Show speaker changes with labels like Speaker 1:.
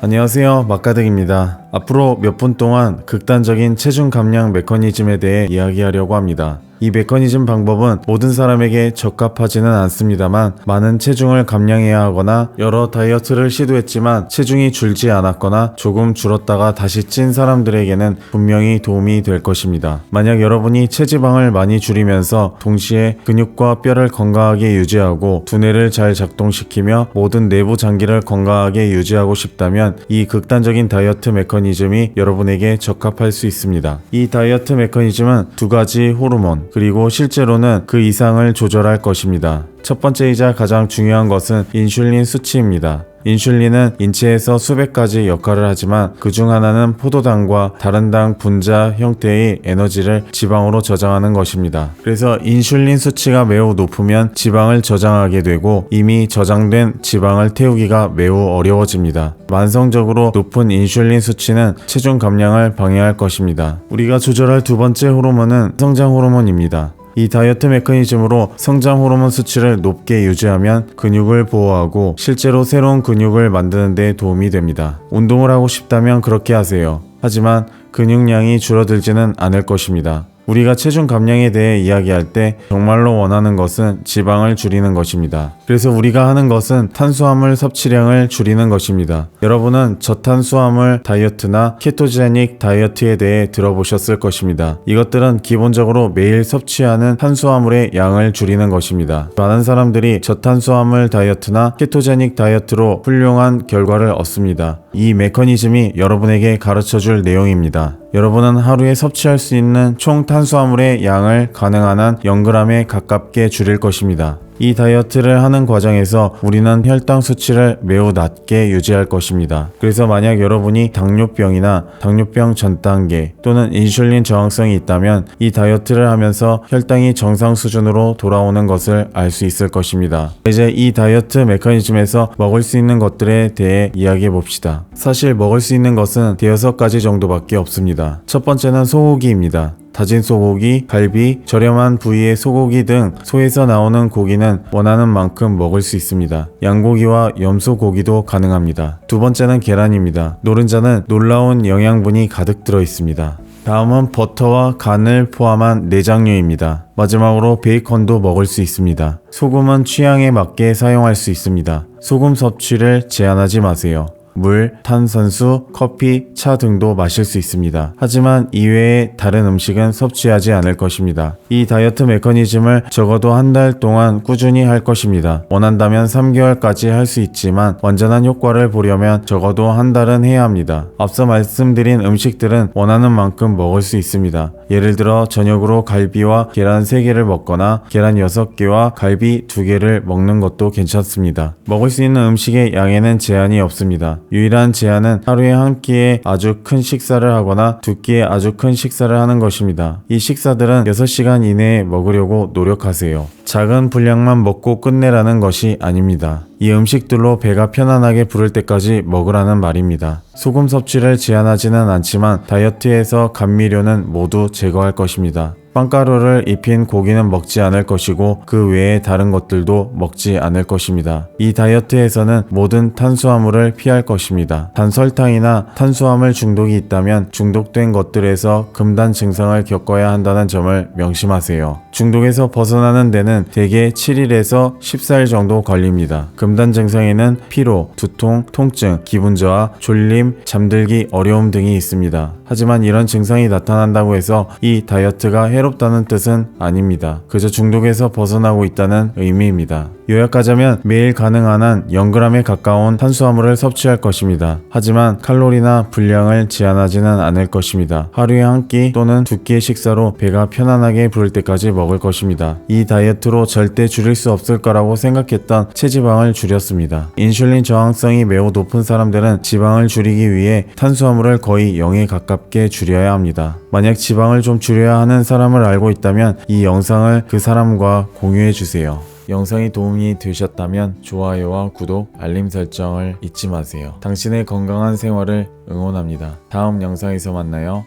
Speaker 1: 안녕하세요. 막가득입니다. 앞으로 몇 분 동안 극단적인 체중 감량 메커니즘에 대해 이야기하려고 합니다. 이 메커니즘 방법은 모든 사람에게 적합하지는 않습니다만 많은 체중을 감량해야 하거나 여러 다이어트를 시도했지만 체중이 줄지 않았거나 조금 줄었다가 다시 찐 사람들에게는 분명히 도움이 될 것입니다. 만약 여러분이 체지방을 많이 줄이면서 동시에 근육과 뼈를 건강하게 유지하고 두뇌를 잘 작동시키며 모든 내부 장기를 건강하게 유지하고 싶다면 이 극단적인 다이어트 메커니즘이 여러분에게 적합할 수 있습니다. 이 다이어트 메커니즘은 두 가지 호르몬 그리고 실제로는 그 이상을 조절할 것입니다. 첫 번째이자 가장 중요한 것은 인슐린 수치입니다. 인슐린은 인체에서 수백 가지 역할을 하지만 그중 하나는 포도당과 다른 당 분자 형태의 에너지를 지방으로 저장하는 것입니다. 그래서 인슐린 수치가 매우 높으면 지방을 저장하게 되고 이미 저장된 지방을 태우기가 매우 어려워집니다. 만성적으로 높은 인슐린 수치는 체중 감량을 방해할 것입니다. 우리가 조절할 두 번째 호르몬은 성장 호르몬입니다. 이 다이어트 메커니즘으로 성장 호르몬 수치를 높게 유지하면 근육을 보호하고 실제로 새로운 근육을 만드는 데 도움이 됩니다. 운동을 하고 싶다면 그렇게 하세요. 하지만 근육량이 줄어들지는 않을 것입니다. 우리가 체중 감량에 대해 이야기할 때 정말로 원하는 것은 지방을 줄이는 것입니다. 그래서 우리가 하는 것은 탄수화물 섭취량을 줄이는 것입니다. 여러분은 저탄수화물 다이어트나 케토제닉 다이어트에 대해 들어보셨을 것입니다. 이것들은 기본적으로 매일 섭취하는 탄수화물의 양을 줄이는 것입니다. 많은 사람들이 저탄수화물 다이어트나 케토제닉 다이어트로 훌륭한 결과를 얻습니다. 이 메커니즘이 여러분에게 가르쳐 줄 내용입니다. 여러분은 하루에 섭취할 수 있는 총 탄수화물의 양을 가능한 한 0g에 가깝게 줄일 것입니다. 이 다이어트를 하는 과정에서 우리는 혈당 수치를 매우 낮게 유지할 것입니다. 그래서 만약 여러분이 당뇨병이나 당뇨병 전 단계 또는 인슐린 저항성이 있다면 이 다이어트를 하면서 혈당이 정상 수준으로 돌아오는 것을 알 수 있을 것입니다. 이제 이 다이어트 메커니즘에서 먹을 수 있는 것들에 대해 이야기해 봅시다. 사실 먹을 수 있는 것은 대여섯 가지 정도밖에 없습니다. 첫 번째는 소고기입니다. 다진 소고기, 갈비, 저렴한 부위의 소고기 등 소에서 나오는 고기는 원하는 만큼 먹을 수 있습니다. 양고기와 염소고기도 가능합니다. 두 번째는 계란입니다. 노른자는 놀라운 영양분이 가득 들어 있습니다. 다음은 버터와 간을 포함한 내장류입니다. 마지막으로 베이컨도 먹을 수 있습니다. 소금은 취향에 맞게 사용할 수 있습니다. 소금 섭취를 제한하지 마세요. 물, 탄산수, 커피, 차 등도 마실 수 있습니다. 하지만 이외의 다른 음식은 섭취하지 않을 것입니다. 이 다이어트 메커니즘을 적어도 한 달 동안 꾸준히 할 것입니다. 원한다면 3개월까지 할 수 있지만 완전한 효과를 보려면 적어도 한 달은 해야 합니다. 앞서 말씀드린 음식들은 원하는 만큼 먹을 수 있습니다. 예를 들어 저녁으로 갈비와 계란 3개를 먹거나 계란 6개와 갈비 2개를 먹는 것도 괜찮습니다. 먹을 수 있는 음식의 양에는 제한이 없습니다. 유일한 제한은 하루에 한 끼에 아주 큰 식사를 하거나 두 끼에 아주 큰 식사를 하는 것입니다. 이 식사들은 6시간 이내에 먹으려고 노력하세요. 작은 분량만 먹고 끝내라는 것이 아닙니다. 이 음식들로 배가 편안하게 부를 때까지 먹으라는 말입니다. 소금 섭취를 제한하지는 않지만 다이어트에서 감미료는 모두 제거할 것입니다. 빵가루를 입힌 고기는 먹지 않을 것이고 그 외에 다른 것들도 먹지 않을 것입니다. 이 다이어트에서는 모든 탄수화물을 피할 것입니다. 단 설탕이나 탄수화물 중독이 있다면 중독된 것들에서 금단 증상을 겪어야 한다는 점을 명심하세요. 중독에서 벗어나는 데는 대개 7일에서 14일 정도 걸립니다. 금단 증상에는 피로, 두통, 통증, 기분 저하, 졸림, 잠들기 어려움 등이 있습니다. 하지만 이런 증상이 나타난다고 해서 이 다이어트가 해롭다는 뜻은 아닙니다. 그저 중독에서 벗어나고 있다는 의미입니다. 요약하자면 매일 가능한 한 0g에 가까운 탄수화물을 섭취할 것입니다. 하지만 칼로리나 분량을 제한하지는 않을 것입니다. 하루에 한 끼 또는 두 끼의 식사로 배가 편안하게 부를 때까지 먹을 것입니다. 이 다이어트로 절대 줄일 수 없을 거라고 생각했던 체지방을 줄였습니다. 인슐린 저항성이 매우 높은 사람들은 지방을 줄이기 위해 탄수화물을 거의 0에 가깝게 줄여야 합니다. 만약 지방을 좀 줄여야 하는 사람을 알고 있다면 이 영상을 그 사람과 공유해 주세요. 영상이 도움이 되셨다면 좋아요와 구독, 알림 설정을 잊지 마세요. 당신의 건강한 생활을 응원합니다. 다음 영상에서 만나요.